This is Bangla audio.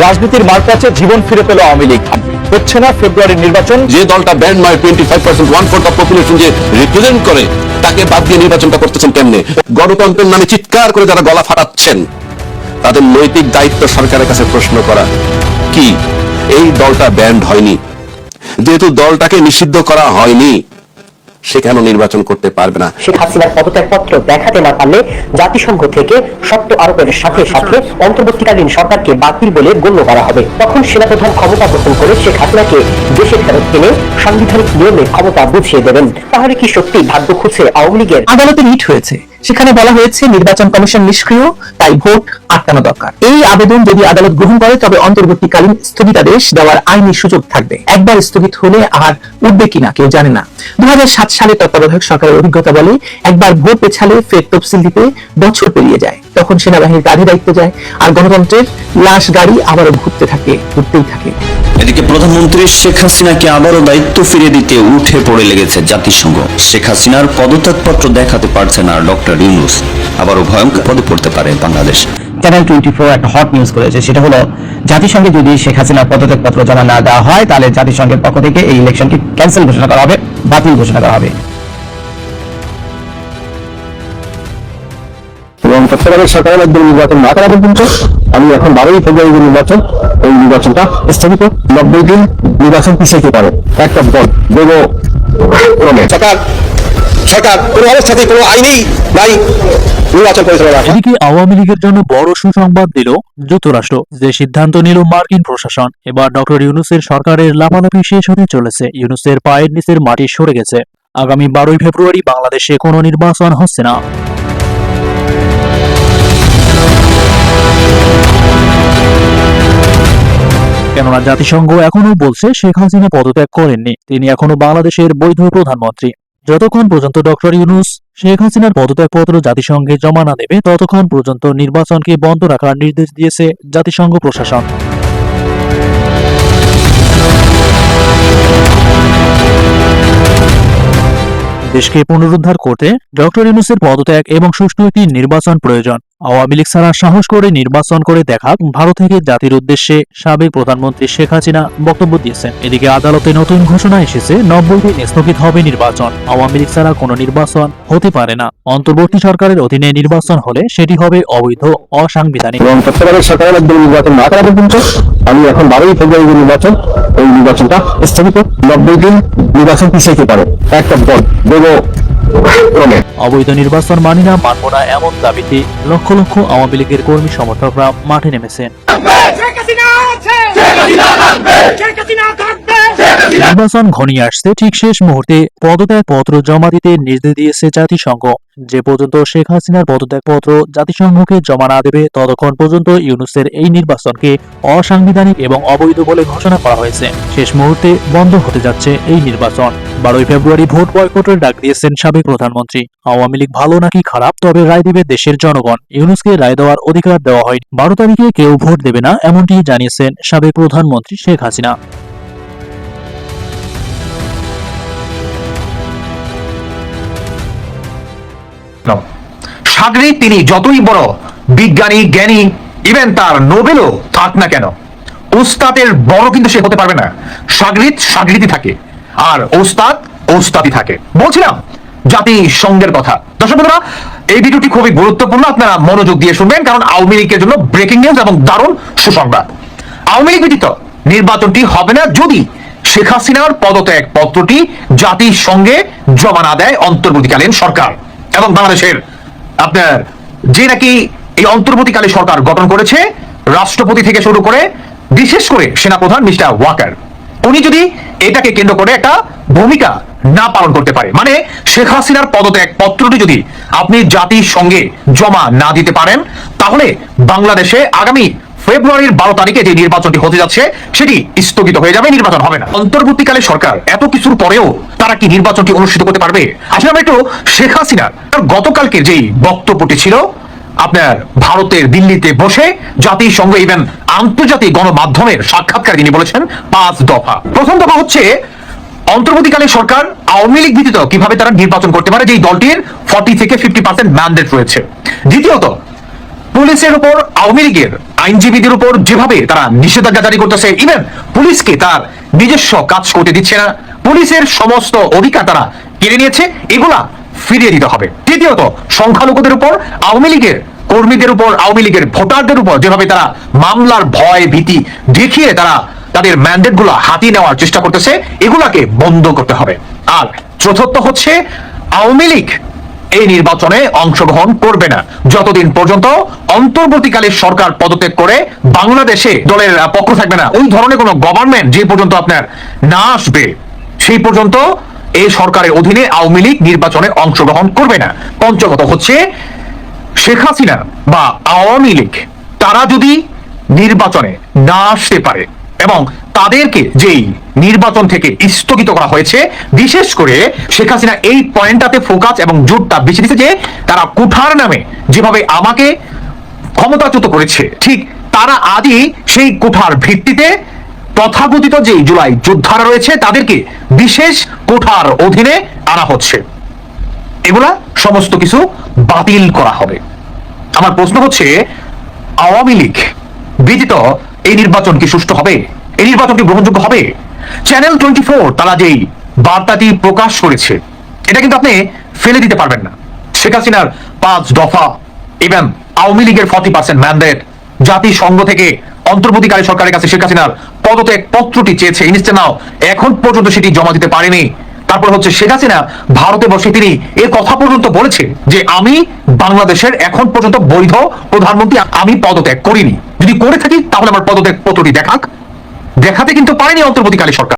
রাজনীতির মারপ্যাচে জীবন ফিরে পেল আওয়ামী লীগ। হচ্ছে না ফেব্রুয়ারির নির্বাচন? যে দলটা ব্যান্ড নয় twenty five percent one fourth of population যে রিপ্রেজেন্ট করে, তাকে বাদ দিয়ে নির্বাচনটা করতেছেন কেমনে? গণতন্ত্রের নামে চিৎকার করে যারা গলা ফাটাচ্ছেন। তাদের নৈতিক দায়িত্ব সরকারের কাছে প্রশ্ন করা, কি? এই দলটা ব্যান্ড হয়নি। যেহেতু দলটাকে নিষিদ্ধ করা হয়নি সে কেন নির্বাচন করতে পারবে না? শেখ হাসিনার পদত্যাগপত্র দেখাতে না পারলে জাতিসংঘ থেকে শর্ত আরোপের সাথে সাথে অন্তর্বর্তীকালীন সরকারকে বাতিল বলে গণ্য করা হবে। তখন সেনাপ্রধান ক্ষমতা গ্রহণ করে শেখ হাসিনাকে দেশে ফেরত এনে সাংবিধানিক নিয়মে ক্ষমতা বুঝিয়ে দেবেন। তাহলে কি সত্যি ভাগ্য খুঁজছে আওয়ামী লীগের? আদালতে মিট হয়েছে। সেখানে বলা হয়েছে নির্বাচন কমিশন নিষ্ক্রিয়, তাই ভোট আটকানো দরকার। এই আবেদন যদি আদালত গ্রহণ করে, তবে অন্তর্বর্তীকালীন স্থগিতাদেশ দেওয়ার আইনি সুযোগ থাকবে। একবার স্থগিত হলে আর উঠবে কিনা কেউ জানে না। দু সালে তত্ত্বাবধায়ক সরকারের অভিজ্ঞতা বলে, একবার ভোট পেছালে ফের তফসিল দিতে বছর পেরিয়ে যায়। তখন সেনাবাহিনীর কাঁধে দায়িত্ব যায়, আর গণতন্ত্রের লাশ গাড়ি আবারও ঘুরতে থাকে, ঘুরতেই থাকে। এদিকে প্রধানমন্ত্রী শেখ হাসিনাকে আবারও দায়িত্ব ফিরে দিতে উঠে পড়ে লেগেছে জাতিসংঘ। শেখ হাসিনার পদত্যাগপত্র দেখাতে পারছে না ডক্টর ইউনুস আবারও ভয়ঙ্কর পদে পড়তে পারে বাংলাদেশ। চ্যানেল টোয়েন্টি ফোর একটা হট নিউজ করেছে সেটা হলো জাতিসংঘে যদি শেখ হাসিনার পদত্যাগপত্র জমা না দেওয়া হয় তাহলে জাতিসংঘের পক্ষ থেকে এই ইলেকশনটি ক্যান্সেল ঘোষণা করা হবে বাতিল ঘোষণা করা হবে। এবং তত্ত্বাবধায়ক সরকারের নির্বাচন না করা পর্যন্ত আমি এখন বারোই ফেব্রুয়ারি নির্বাচন এই নির্বাচনটা স্থগিত নব্বই দিন নির্বাচন পিছাইতে পারে। একটা সরকার সরকার, কোনো অবস্থাতে কোনো আইনেই নাই এদিকে আওয়ামী লীগের জন্য বড় সুসংবাদ দিল যুক্তরাষ্ট্র, যে সিদ্ধান্ত নিল মার্কিন প্রশাসন। এবার ডক্টর ইউনুসের সরকারের লাফালাফি শেষ হতে চলেছে। ইউনুসের পায়ের নিচের মাটি সরে গেছে। আগামী বারোই ফেব্রুয়ারি বাংলাদেশে কোনো নির্বাচন হচ্ছে না। কেননা জাতিসংঘ এখনও বলছে শেখ হাসিনা পদত্যাগ করেননি। তিনি এখনও বাংলাদেশের বৈধ প্রধানমন্ত্রী। যতক্ষণ পর্যন্ত ডক্টর ইউনুস শেখ হাসিনার পদত্যাগপত্র জাতিসংঘে জমা না দেবে, ততক্ষণ পর্যন্ত নির্বাচনকে বন্ধ রাখার নির্দেশ দিয়েছে জাতিসংঘ প্রশাসন। দেশকে পুনরুদ্ধার করতে ডক্টর ইউনুসের পদত্যাগ এবং সুষ্ঠু একটি নির্বাচন প্রয়োজন। আওয়ামী লীগ ছাড়া সাহস করে নির্বাচন করে দেখাক ভারত থেকে জাতির উদ্দেশ্যে সাবেক প্রধানমন্ত্রী শেখ হাসিনা বক্তব্য দিয়েছেন। এদিকে আদালতে নতুন ঘোষণা এসেছে নব্বই দিন স্থগিত হবে নির্বাচন। আওয়ামী লীগ ছাড়া কোনো নির্বাচন হতে পারে না। অন্তর্বর্তী সরকারের অধীনে নির্বাচন হলে সেটি হবে অবৈধ, অসাংবিধানিক। এবং আমি এখন বারোই ফেব্রুয়ারি নির্বাচন, এই নির্বাচনটা স্থগিত। নব্বই দিন নির্বাচন পিছাইতে পারে। একটা দল দেব অবৈধ নির্বাচন মানি না, মানব না এমন দাবিতে লক্ষ লক্ষ আওয়ামী লীগের কর্মী সমর্থকরা মাঠে নেমেছেন। নির্বাচন ঘনিয়ে আসছে ঠিক শেষ মুহূর্তে পদত্যাগ পত্র জমা দিতে নির্দেশ দিয়েছে জাতিসংঘ। যে পর্যন্ত শেখ হাসিনার পদত্যাগ পত্র জাতিসংঘকে জমা না দেবে, ততক্ষণ পর্যন্ত ইউনুসের এই নির্বাচনকে অসাংবিধানিক এবং অবৈধ বলে ঘোষণা করা হয়েছে। শেষ মুহূর্তে বন্ধ হতে যাচ্ছে এই নির্বাচন। বারোই ফেব্রুয়ারি ভোট বয়কটের ডাক দিয়েছেন সাবেক প্রধানমন্ত্রী। আওয়ামী লীগ ভালো নাকি খারাপ, তবে রায় দেবে দেশের জনগণ। ইউনুসকে রায় দেওয়ার অধিকার দেওয়া হয়নি। বারো তারিখে কেউ ভোট দেবে না, এমনটি জানিয়েছেন সাবেক প্রধানমন্ত্রী শেখ হাসিনা। সাগরে তিনি যতই বড়, বিজ্ঞানী, জ্ঞানী ইভেন তার নোবেলও থাক না কেন। ওস্তাদের বড় কিন্তু সে হতে পারবে না। সাগরিত সাগরিতই থাকে, আর ওস্তাদ ওস্তাদই থাকে। বলছিলাম, জাতি সঙ্গের কথা। দর্শক বন্ধুরা, এই ভিডিওটি খুবই গুরুত্বপূর্ণ, আপনারা মনোযোগ দিয়ে শুনবেন, কারণ আওয়ামী লীগের জন্য ব্রেকিং নিউজ এবং দারুণ সুসংবাদ। আওয়ামী লীগ ব্যতীত নির্বাচনটি হবে না যদি শেখ হাসিনার পদত্যাগ পত্রটি জাতিসংঘে জমা না দেয় অন্তর্বর্তীকালীন সরকার এবং বাংলাদেশের আপনার যে নাকি এই অন্তর্বর্তীকালে সরকার গঠন করেছে, রাষ্ট্রপতি থেকে শুরু করে বিশেষ করে সেনাপ্রধান মিস্টার ওয়াকার, উনি যদি এটাকে কেন্দ্র করে একটা ভূমিকা না পালন করতে পারে মানে শেখ হাসিনার পদত্যাগ পত্রটি যদি আপনি জাতির সঙ্গে জমা না দিতে পারেন, তাহলে বাংলাদেশে আগামী ফেব্রুয়ারির বারো তারিখে যে নির্বাচনটি হতে যাচ্ছে, সেটি স্থগিত হয়ে যাবে, নির্বাচন হবে না। অন্তর্বর্তীকালে সরকার এত কিছুর পরেও তারা কি নির্বাচনটি অনুষ্ঠিত করতে পারবে? আসলে আমরা একটু শেখ হাসিনার গতকালকে যেই বক্তব্যটি ছিল, আপনার ভারতের দিল্লিতে বসে জাতিসংঘ ইভেন আন্তর্জাতিক গণমাধ্যমের সাক্ষাৎকার তিনি বলেছেন, পাঁচ দফা। প্রথম দফা হচ্ছে অন্তর্বর্তীকালে সরকার আওয়ামী লীগ ব্যতীত কীভাবে তারা নির্বাচন করতে পারে, যেই দলটির ফর্টি থেকে ফিফটি পার্সেন্ট ম্যান্ডেট রয়েছে। দ্বিতীয়ত, পুলিশের উপর আওয়ামী লীগের আইনজীবীদের উপর যেভাবে তারা নিষেধাজ্ঞা জারি করতেছে ইভেন পুলিশকে তার নিজস্ব কাজ করতে দিচ্ছে না, পুলিশের সমস্ত অধিকার তারা কেড়ে নিয়েছে, এগুলা ফিরিয়ে দিতে হবে। তৃতীয়ত, সংখ্যালঘুদের উপর, আওয়ামী লীগের কর্মীদের উপর, আওয়ামী লীগের ভোটারদের উপর যেভাবে তারা মামলার ভয়, ভীতি দেখিয়ে তারা তাদের ম্যান্ডেটগুলো হাতিয়ে নেওয়ার চেষ্টা করতেছে, এগুলাকে বন্ধ করতে হবে। আর চতুর্থ হচ্ছে, আওয়ামী লীগ এই নির্বাচনে অংশগ্রহণ করবে না। যতদিন পর্যন্ত অন্তর্বর্তীকালে সরকার পদত্যাগ করে বাংলাদেশে দলের পক্ষ থাকবে না, ওই ধরনের কোন গভর্নমেন্ট যে পর্যন্ত আপনার না আসবে, সেই পর্যন্ত এই সরকারের অধীনে আওয়ামী লীগ নির্বাচনে অংশগ্রহণ করবে না। পঞ্চমত হচ্ছে শেখ হাসিনা বা আওয়ামী লীগ, তারা যদি নির্বাচনে না আসতে পারে এবং তাদেরকে যেই নির্বাচন থেকে স্থগিত করা হয়েছে, বিশেষ করে শেখ হাসিনা এই পয়েন্টটাতে ফোকাস এবং জোরটা বেশি দিচ্ছে যে তারা কুঠার নামে যেভাবে আমাকে ক্ষমতাচ্যুত করেছে, ঠিক তারা আজই সেই কোঠার ভিত্তিতে তথাকথিত যে জুলাই যোদ্ধারা রয়েছে, তাদেরকে বিশেষ কোঠার অধীনে আনা হচ্ছে। এগুলা সমস্ত কিছু বাতিল করা হবে। আমার প্রশ্ন হচ্ছে, আওয়ামী লীগ ব্যতীত এই নির্বাচন কি সুষ্ঠু হবে? এই নির্বাচন কি গ্রহণযোগ্য হবে? চ্যানেল টোয়েন্টি ফোর তারা যেই বার্তাটি প্রকাশ করেছে, এটা কিন্তু আপনি ফেলে দিতে পারবেন না। শেখ হাসিনার পাঁচ দফা এবং আওয়ামী লীগের ফর্টি পার্সেন্ট ম্যান্ডেট জাতিসংঘ থেকে অন্তর্বর্তীকালী সরকারের কাছে শেখ হাসিনার পদত্যাগ পত্রটি চেয়েছে। ইনস্টে নাও এখন পর্যন্ত সেটি জমা দিতে পারেনি। তারপর হচ্ছে শেখ হাসিনা ভারতে বসে তিনি এ কথা পর্যন্ত বলেছে যে আমি বাংলাদেশের এখন পর্যন্ত বৈধ প্রধানমন্ত্রী, আমি পদত্যাগ করিনি। যদি করে থাকি, তাহলে আমার পদত্যাগ পত্রটি দেখাক। দেখাতে কিন্তু পারেনি অন্তর্বর্তীকালী সরকার।